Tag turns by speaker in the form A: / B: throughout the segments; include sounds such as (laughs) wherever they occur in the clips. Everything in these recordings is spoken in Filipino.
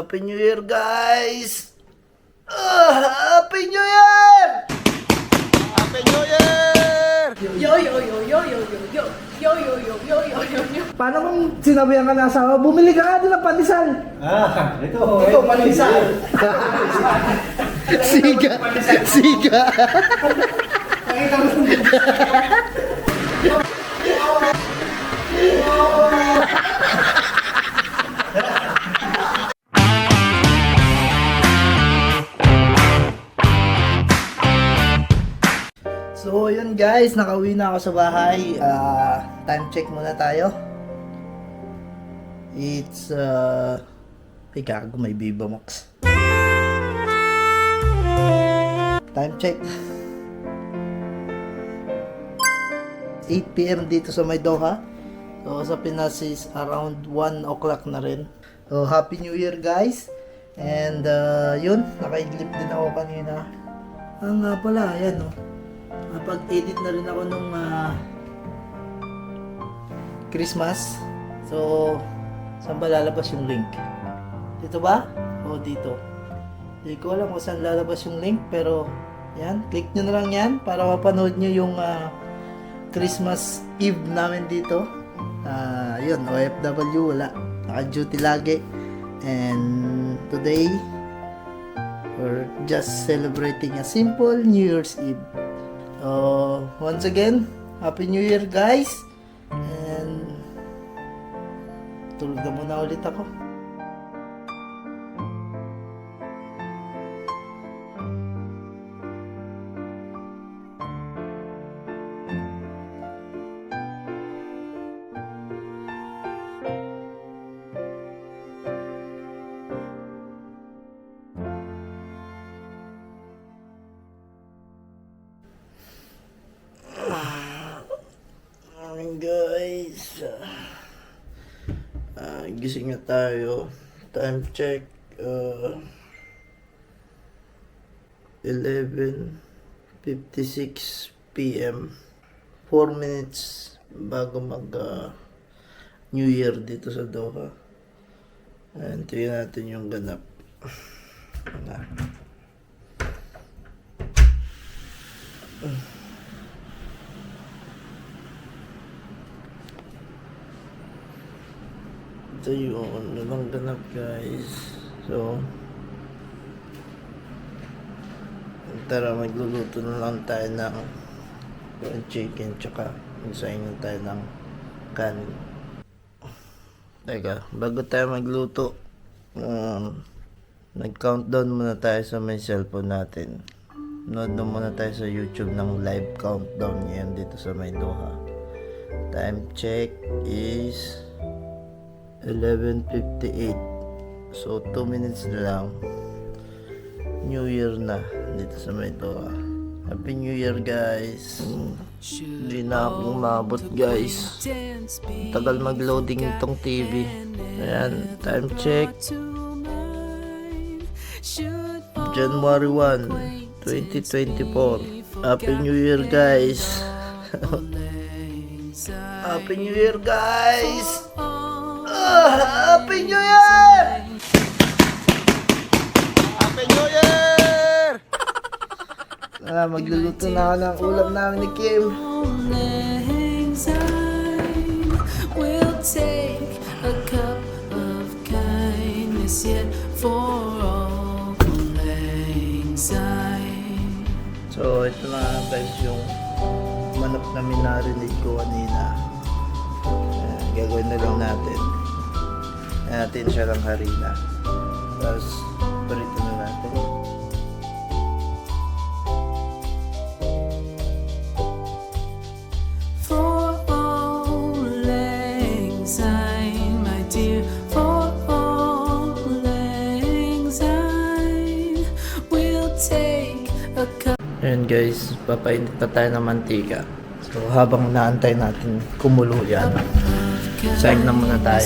A: Happy New Year, guys! Uh, Happy New Year!
B: Happy New Year!
C: Yo, yo, yo, yo, yo, yo, yo. Yo, yo, yo, yo, yo, yo, yo.
A: Paano kung sinabihan ka ng asawa, bumili ka nga doon ng pandesal?
B: Ah, ito.
A: Ito, pandesal. siga, siga. Pakita mo guys, nakauwi na ako sa bahay. Ah, time check muna tayo. It's, uh, ay gago, may Viva Max. Time check. 8pm dito sa may Doha. So, sa Pinas is around 1 o'clock na rin. So, Happy New Year guys. And, uh, yun, nakaidlip din ako kanina. Ah, nga pala, ayan oh. Napag-edit na rin ako nung ah, Christmas. So, saan ba lalabas yung link? Dito ba? O dito? Hindi ko alam kung saan lalabas yung link pero yan, click nyo na lang yan para mapanood nyo yung ah, Christmas Eve namin dito. Ah, yun, OFW, wala. Naka-duty lagi. And today, we're just celebrating a simple New Year's Eve. So, once again, Happy New Year guys! And, tulog na muna ulit ako. Gising na tayo. Time check. Uh, 11.56 p.m. 4 minutes bago mag ah, New Year dito sa Doha. Ayan, tingnan natin yung ganap. Na. Ito yung ano lang ganap guys. So, tara magluluto na lang tayo ng chicken tsaka magsayin na tayo ng kanin. Teka, bago tayo magluto, um, nag-countdown muna tayo sa may cellphone natin. Nood na muna tayo sa YouTube ng live countdown ngayon dito sa may Doha. Time check is 11.58 So 2 minutes na lang. New Year na dito sa Maydoa Happy New Year guys. Hindi na ako umabot guys. Tagal mag-loading itong TV Ayan, time check. January 1, 2024 Happy New Year guys. (laughs) Happy New Year guys. Ah, Happy New Year!
B: Happy New Year!
A: Ah, magluluto na ako ng ulam namin ni Kim.
D: will take a cup of kindness yet for all anxiety.
A: So, ito na nga, guys yung manok na minarinig ko kanina. Ayan, gagawin na lang natin. Natin siya lang harina. Tapos, parito na natin. Ayan guys, papainit na tayo ng mantika. So, habang naantay natin kumulo yan, Side na muna tayo.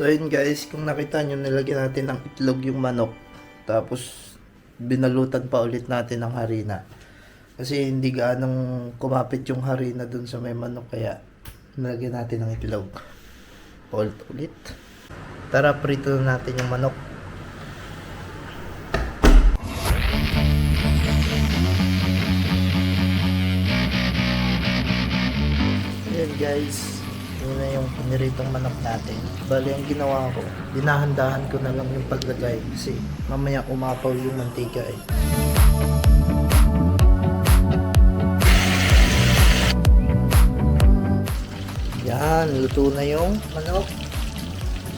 A: So ayun guys, kung nakita nyo, nilagyan natin ng itlog yung manok. Tapos binalutan pa ulit natin ng harina. Kasi hindi gaanong kumapit yung harina dun sa may manok kaya nilagyan natin ng itlog. Ulit ulit. Tara, prito na natin yung manok. Ayan guys, piniritong manok natin. Bali, ang ginawa ko, dinahandahan ko na lang yung paglagay kasi mamaya umapaw yung mantika eh. Yan, luto na yung manok.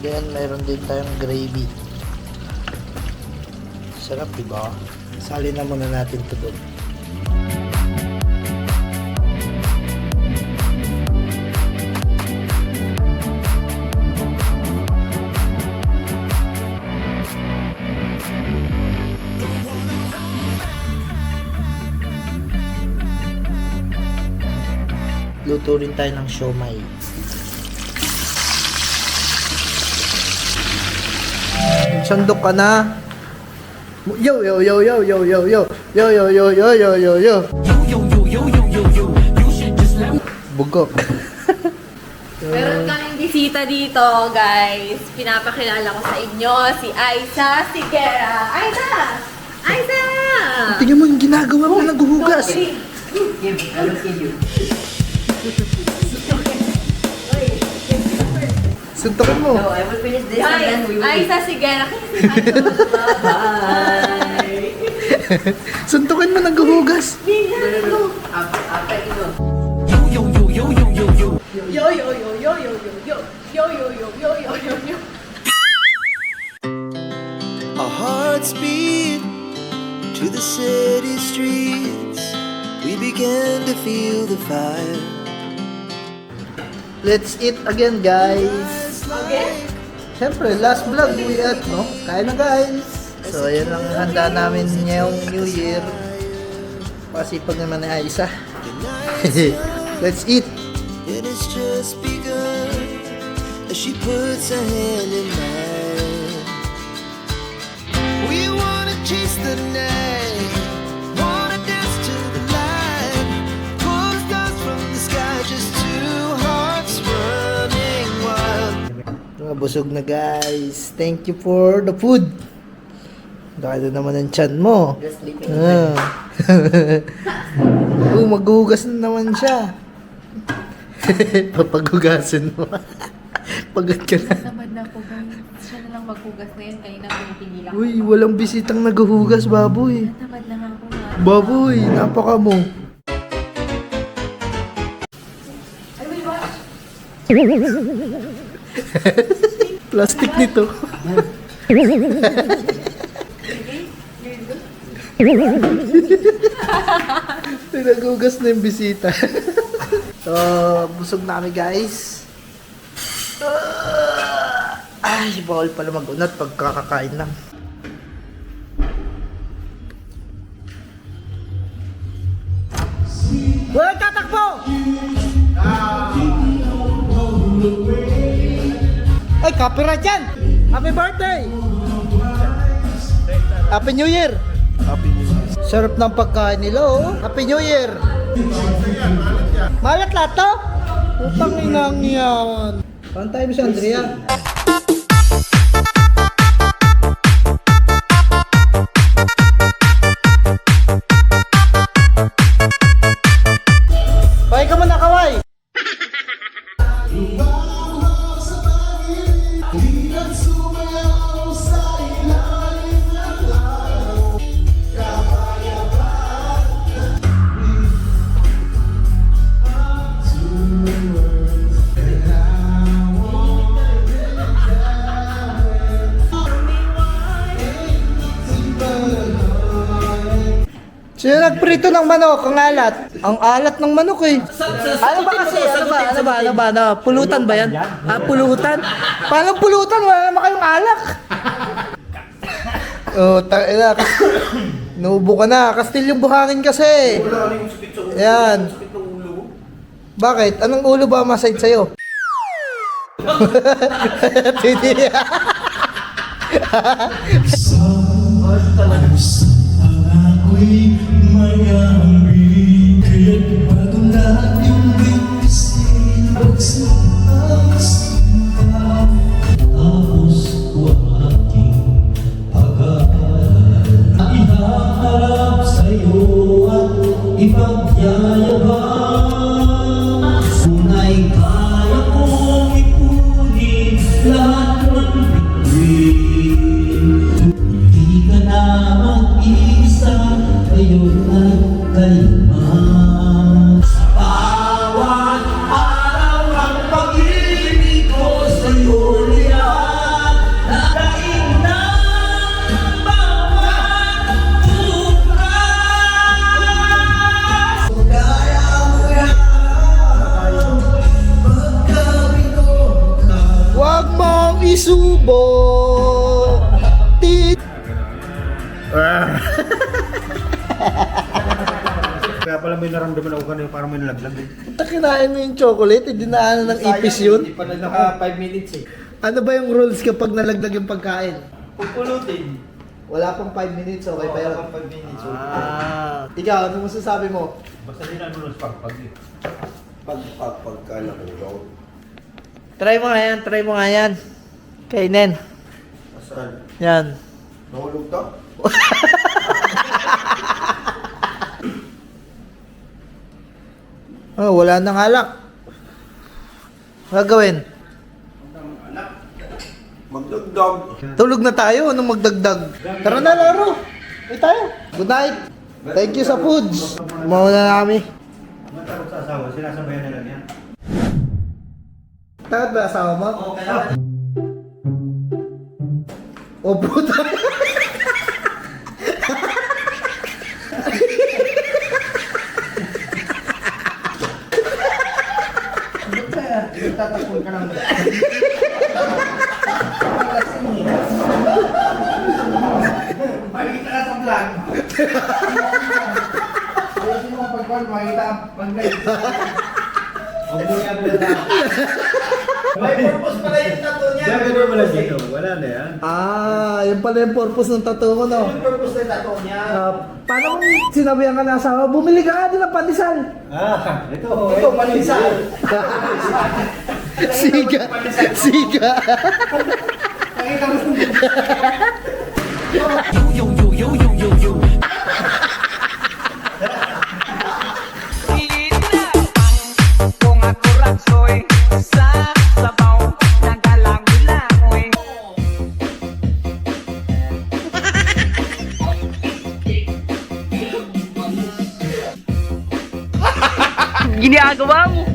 A: Then, meron din tayong gravy. Sarap, diba? Sali na muna natin ito doon. magluto rin tayo ng siomay. Sandok ka na. Yo yo yo yo yo yo yo. Yo yo yo yo yo yo yo. Yo
C: Meron kaming bisita dito, guys. Pinapakilala ko sa inyo si Aiza Sigera. Aiza! Aiza!
A: Tingnan mo yung ginagawa mo, naguhugas. Give, I will you. Suntokin mo.
E: I will finish this and then we will
C: Aiza Sigera. Bye!
A: Suntokin mo naghuhugas.
E: after, after you know.
C: Yo, yo, yo, yo, yo, yo. Yo, yo, yo, yo, yo, yo. Yo, yo, yo, yo, yo, yo, yo.
F: Our hearts beat to the city streets. We began to feel the fire.
A: Let's eat again, guys.
C: Okay?
A: Siyempre, last vlog we at, no? Kain na, guys. So, ayan ang handa namin ngayong New Year. Pasipag naman ni Aisa. (laughs) Let's eat.
F: And it's just begun as she puts her hand in mine.
A: Busog na, guys. Thank you for the food. Dahil naman ang tiyan mo.
E: Just sleeping.
A: Ah. (laughs) oh, maghuhugas na naman siya. (laughs) Papaghugasin mo. (laughs) Pagod ka na.
C: Tamad na po, guys. Siya na lang maghugas na yun. Kanina ko.
A: Uy, walang bisitang naghuhugas, baboy.
C: Tamad na nga ako nga.
A: Baboy, napaka mo. Plastic nito. Naghugas na yung bisita. (laughs) so, busog na kami guys. Ah, Ay, bawal pala mag-unat pag kakakain lang. Walang tatakbo! Ay, copyright yan! Happy birthday! Happy New Year! Happy New Year. Sarap ng pagkain nila, oh. Happy New Year! Malat lahat to? Utang inang yan. Pantay mo si Andrea. Nagprito ng manok? Ang alat. Ang alat ng manok eh. Ano ba kasi? Ano ba? Ano ba? Ano ba? Ano? Pulutan ba yan? Ah, pulutan? Paano pulutan? Wala naman kayong alak. (laughs) oh, ta ina. Nubo ka na. Kastil yung buhangin kasi. Yan. Bakit? Anong ulo ba maside sa'yo? (laughs) Titi. (laughs)
G: Ako'y mayaming Kaya't bago lahat yung bibisin Bagsak ngayon at kailan. Mo
A: yung chocolate, hindi dinaanan ng ipis yun.
B: Hindi pa naka 5 minutes eh.
A: Ano ba yung rules kapag nalaglag yung pagkain?
B: Pupulutin.
A: Wala pang 5 minutes, okay pa yun?
B: 5 minutes.
A: Ah. Ikaw, ano masasabi mo?
B: Basta din ano ng pagpag eh. Pag pag pagkala ko.
A: Try mo nga yan, try mo nga yan. Kainin.
B: Saan?
A: Yan.
B: Nahulog to? (laughs)
A: Oh, wala nang alak. Gagawin.
B: Magdagdag.
A: Tulog na tayo, anong magdagdag? Tara na, laro. Ay tayo. Good night. Thank you sa foods. Mauna na kami.
B: Mga takot sa asawa, sinasabayan na lang yan.
A: Takot ba asawa mo? Oo, kailangan. O puta. (laughs)
B: Tatakon ka lang. Makikita ka sa vlog. Ayun mo pagkwan, makikita ang pag-live. Huwag mo yan pala May purpose pala yung tattoo niya. Gagawin mo lang dito. Wala na yan.
A: Ah, yun pala yung purpose ng tattoo ko, no?
B: Yung purpose ng tattoo niya.
A: Ah, paano kung sinabihan ka ng asawa, bumili ka nga din ng pandesal.
B: Ah, ito. Ito, palisal. (laughs)
A: Siga. Siga.
H: Kung ako raksoy sa sabaw Nagalangoy-langoy Ginagawa mo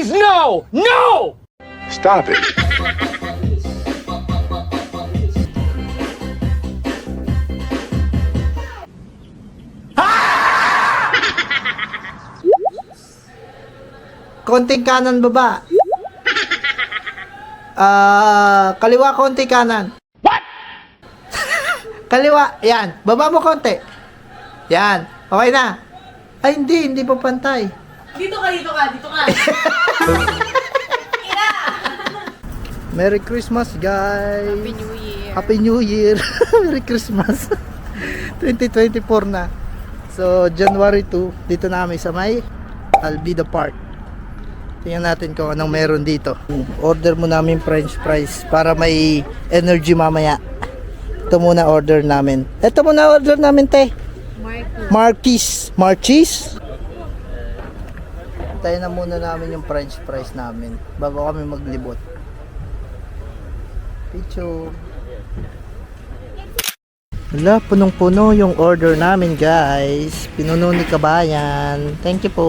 I: please, no! No!
J: Stop it.
A: Konting kanan baba. Ah, kaliwa konti kanan. What? (laughs) kaliwa, yan. Baba mo konti. Yan. Okay na. Ay, hindi. Hindi pa pantay.
C: Dito ka, dito ka, dito ka. (laughs) Ina!
A: Merry Christmas, guys.
C: Happy New Year.
A: Happy New Year. (laughs) Merry Christmas. (laughs) 2024 na. So, January 2, dito na kami sa may Alvida Park. Tingnan natin kung anong meron dito. Order mo namin french fries para may energy mamaya. Ito muna order namin. Ito muna order namin, te. Marquis. Marquis? Tayo na muna namin yung french fries namin bago kami maglibot. Picture. Wala, punong-puno yung order namin guys. Pinuno ni Kabayan. Thank you po.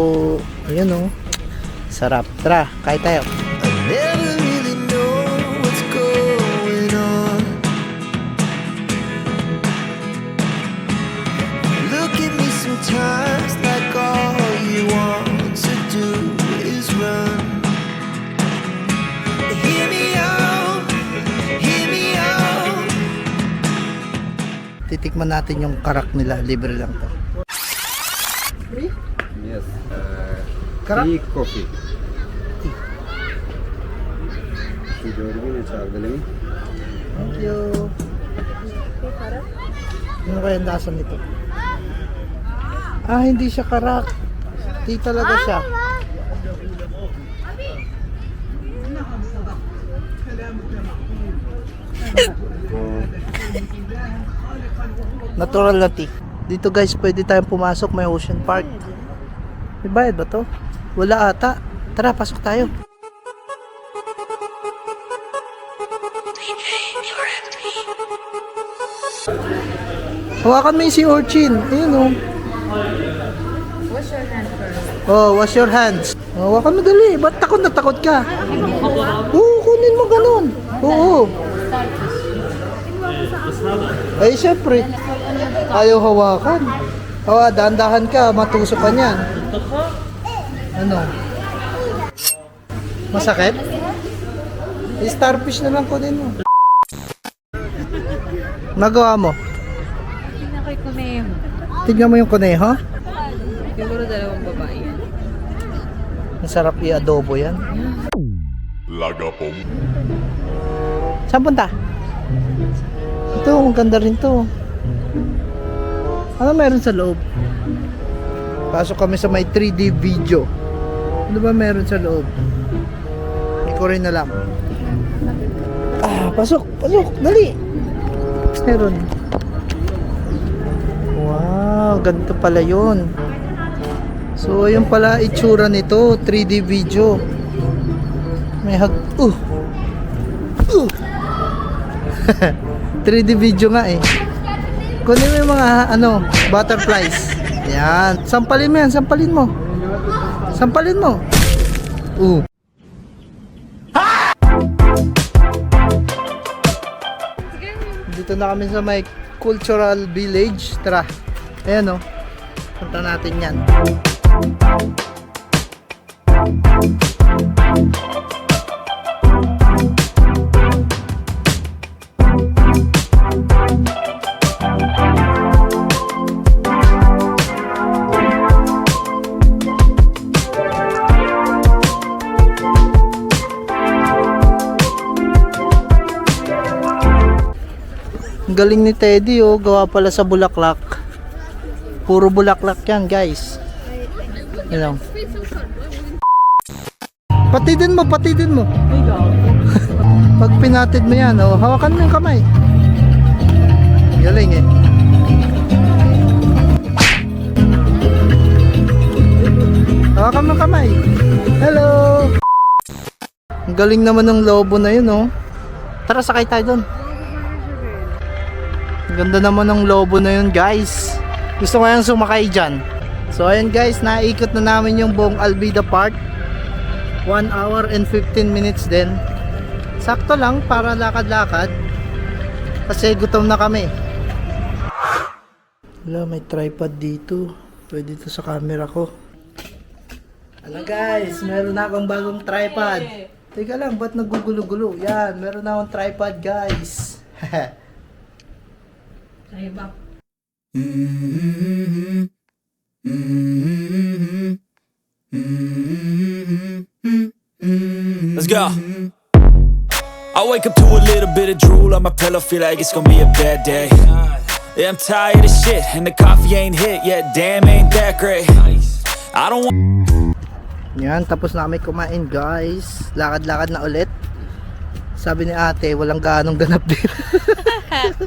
A: Ayun oh. Sarap. Tara, kain tayo. Titikman natin yung karak nila. Libre lang to.
B: Yes. Uh,
A: Karak?
B: tea, coffee. Galing.
A: Thank you. Ano kaya ang lasa nito? Ah, hindi siya karak. Tea talaga siya. Natural na tea. Dito guys, pwede tayong pumasok. May ocean park. May bayad ba to? Wala ata. Tara, pasok tayo. Hawakan mo yung si Orchin. Ayun oh.
C: Wash your hand first.
A: Oh, wash your hands. Oh, hawakan mo dali. Ba't takot na takot ka? Oo, kunin mo ganun. Oo. Ay, syempre. Ayaw hawakan. Oh, dahan-dahan ka. Matusok ka niyan. Ano? Masakit? Starfish na lang kunin mo. Nagawa mo?
C: Tingnan ko yung kuneho.
A: Tignan mo yung kuneho.
C: Siguro dalawang babae yan.
A: Masarap i-adobo yan.
I: Lagapong.
A: Saan punta? Ito, ang ganda rin to. Ano meron sa loob? Pasok kami sa may 3D video. Ano ba meron sa loob? Hindi ko rin alam. Ah, pasok, pasok, dali. Meron. Wow, ganito pala yun. So, yun pala itsura nito, 3D video. May hag... Uh! Uh! (laughs) 3D video nga eh. Kunin mo yung mga ano, butterflies. Yan. Sampalin mo yan, sampalin mo. Sampalin mo. Uh. Dito na kami sa may cultural village. Tara. Ayan o. Punta natin yan. Ang galing ni Teddy oh, gawa pala sa bulaklak. Puro bulaklak yan, guys. Yan lang. Patidin mo, patidin mo. (laughs) Pag pinatid mo yan, oh, hawakan mo yung kamay. Galing eh. Hawakan mo kamay. Hello! Ang galing naman ng lobo na yun, oh. Tara, sakay tayo doon. Ganda naman ng lobo na yun guys. Gusto ko yung sumakay dyan. So ayan guys, naikot na namin yung buong Albida Park. 1 hour and 15 minutes din. Sakto lang para lakad-lakad. Kasi gutom na kami. Wala, may tripod dito. Pwede to sa camera ko. Ano guys, meron na akong bagong tripod. Teka lang, ba't nagugulo-gulo? Yan, meron na akong tripod guys. (laughs)
J: Let's go. I wake up to a little bit of drool on my pillow, feel like it's gonna be a bad day. Yeah, I'm tired of shit, and the coffee ain't hit yet. Damn, ain't that great. I don't want.
A: Yan, tapos na kami kumain guys. Lakad-lakad na ulit. Sabi ni ate, walang ganong ganap din. (laughs)